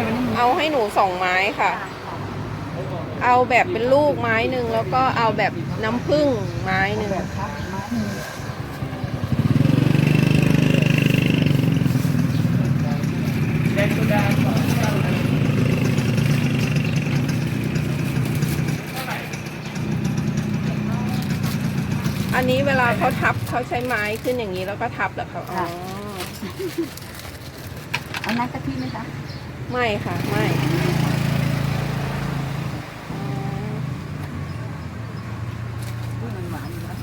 อยวันนี้มีเอาให้หนูสองไม้ค่ะ เอาแบบเป็นลูกไม้หนึ่งแล้วก็เอาแบบน้ำผึ้งไม้หนึ่งแบบครับมาหนึ่งอันนี้เวลาเขาทับเขาใช้ไม้ขึ้นอย่างนี้แล้วก็ทับเหรอคะอ๋อ เอาน้ำกะทิไหมคะ ไม่ค่ะ ไม่อ๋ออุ้ยมันหวานอยู่แล้ว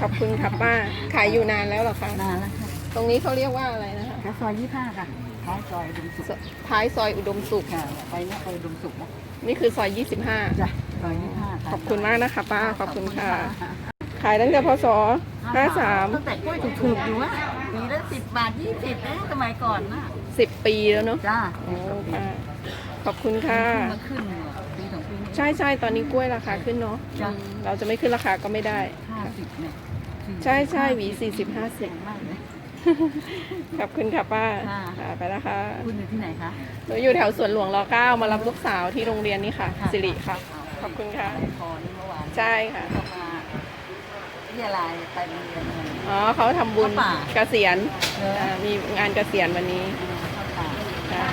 ขอบคุณค่ะป้า ขายอยู่นานแล้วเหรอคะนานแล้วค่ะตรงนี้เขาเรียกว่าอะไรนะคะค่ะซอยยี่ห้าค่ะท้ายซอยดุมสุขท้ายซอยอุดมสุขค่ะไปเนี่ยไปดุมสุขนะนี่คือซอย25จ้ะซอยยี่ห้าขอบคุณมากนะคะ ป้าขอบคุณค่ะ ขายตั้งแต่พศ53ตั้งแต่กล้วยถูกๆอยู่อะปีละ สิบบาทยี่สิบนะสมัยก่อนนะ10ปีแล้วเนาะจ้าโอ้ป้าขอบคุณค่ะมาขึ้นปีสองปีนี้ ใช่ใช่ตอนนี้กล้วยราคาขึ้นเนาะจ้ะเราจะไม่ขึ้นราคาก็ไม่ได้ ห้าสิบเนี่ยใช่ใช่หวี40เจ๋งมากเลย50ขอบคุณค่ะป้าค่ะ ค่ะไปแล้วค่ะคุณอยู่ที่ไหนคะ หนูอยู่แถวสวนหลวงร9มารับลูกสาวที่โรงเรียนนี่ค่ะค่ะ สิริค่ะ ขอบคุณค่ะพอนี่เมื่อวานใช่ค่ะ เข้ามา ที่อะไรไปโรงเรียนเลย อ๋อเขาทำบุญเข้าป่า เกษียณเนอะอ่ามีงานเกษียณวันนี้เข้าป่าค่ะ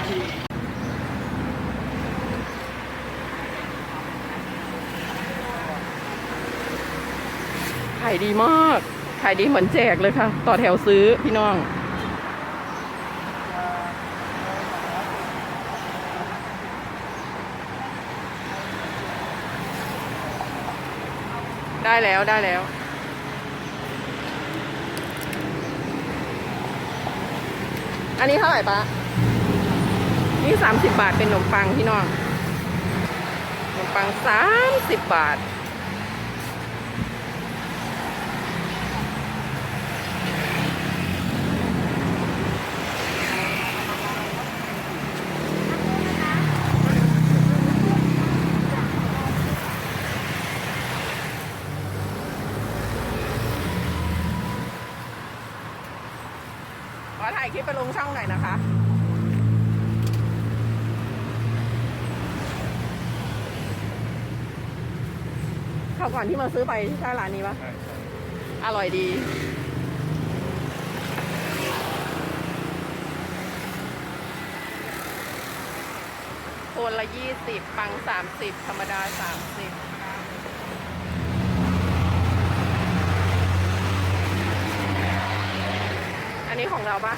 ขายดีมากขายดีเหมือนแจกเลยค่ะ ต่อแถวซื้อพี่น้อง ได้แล้วได้แล้ว อันนี้เท่าไหร่ปะนี่สามสิบบาทเป็นขนมปังพี่น้องขนมปังสามสิบบาท คลิปไปลงช่องหน่อยนะคะเข้าวก่อนที่มาซื้อไปใช่ร้านนี้ปะอร่อยดีโคนละยี่สิบปังสามสิบธรรมดาสามสิบอันนี้ของเราปะ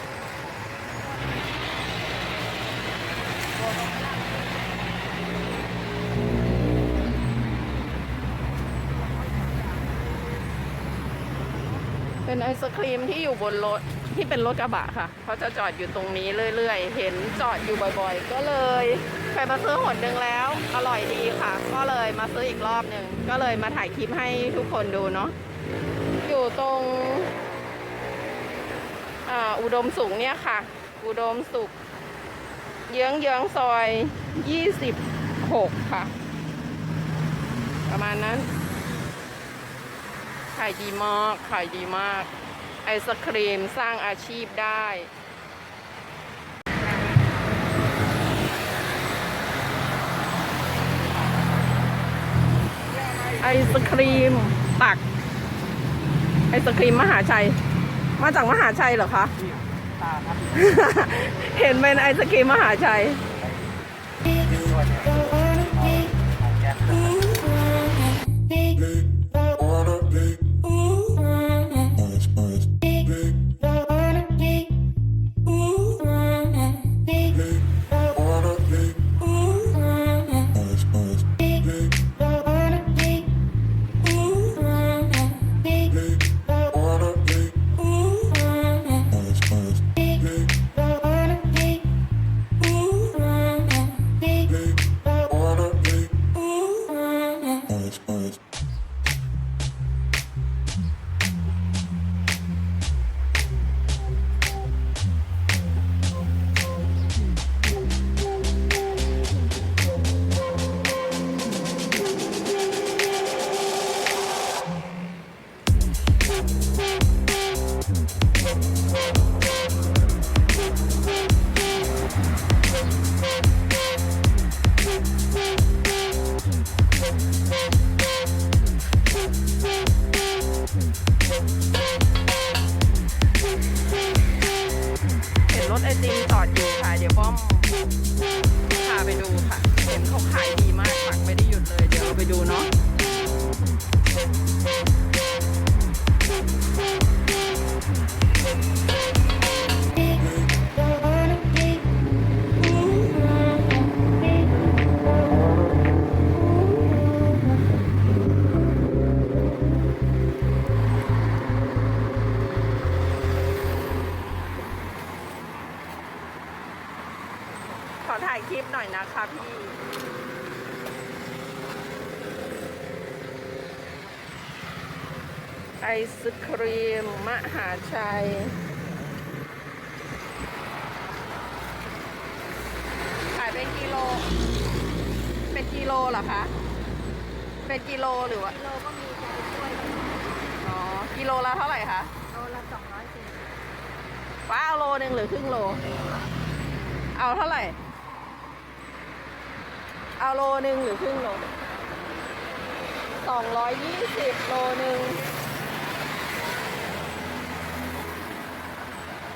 เป็นไอศครีมที่อยู่บนรถที่เป็นรถกระบะค่ะเขาจะจอดอยู่ตรงนี้เรื่อยๆ เห็นจอดอยู่บ่อยๆ ก็เลยเคยมาซื้อหนหนึ่งแล้ว อร่อยดีค่ะ ก็เลยมาซื้ออีกรอบหนึ่งก็เลยมาถ่ายคลิปให้ทุกคนดูเนาะอยู่ตรงอุดมสุขเนี่ยค่ะ อุดมสุข เยื้องเยื้องซอยยี่สิบหกค่ะ ประมาณนั้น ขายดีมากขายดีมาก ไอศครีมสร้างอาชีพได้ไอศครีมตัก ไอศครีมมหาชัย มาจากมหาชัยเหรอคะเห็นเป็นไอศครีมมหาชัย ไปดูเนาะขอถ่ายคลิปหน่อยนะคะพี่ ไอศครีม มหาชัย ขายเป็นกิโล เป็นกิโลเหรอคะ เป็นกิโลหรือว่าโลก็มีจะเป็นถ้วยอ๋อ กิโลละเท่าไหร่คะ โลละสองร้อยสี่สิบว้าเอาโลหนึ่งหรือครึ่งโล เอาเท่าไหร่ เอาโลหนึ่งหรือครึ่งโลสองร้อยยี่สิบโลหนึ่ง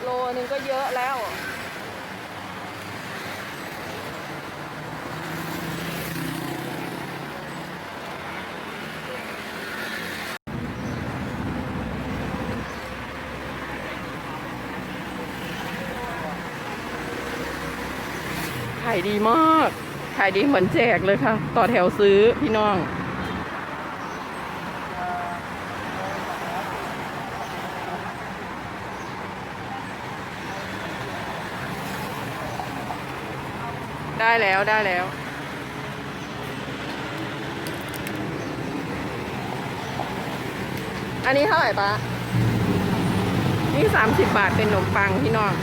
ลนึงก็เยอะแล้ว ขายดีมาก ขายดีเหมือนแจกเลยค่ะ ต่อแถวซื้อพี่น้อง ได้แล้วได้แล้ว อันนี้เท่าไหร่ปะนี่สามสิบบาทเป็นขนมปังพี่น้อง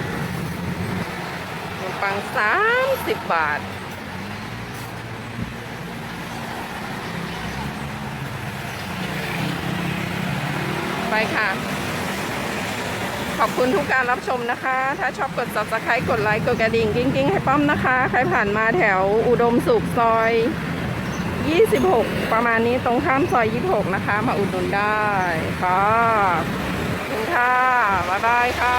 ขนมปังสามสิบบาทไปค่ะ ขอบคุณทุกการรับชมนะคะ ถ้าชอบกด subscribe กดไลค์กดกระดิ่งกิ้งกิ้งให้ป้อมนะคะ ใครผ่านมาแถวอุดมสุขซอย 26 ประมาณนี้ตรงข้ามซอย 26 นะคะ มาอุดหนุนได้ค่ะขอบคุณค่ะบ๊ายบายค่ะ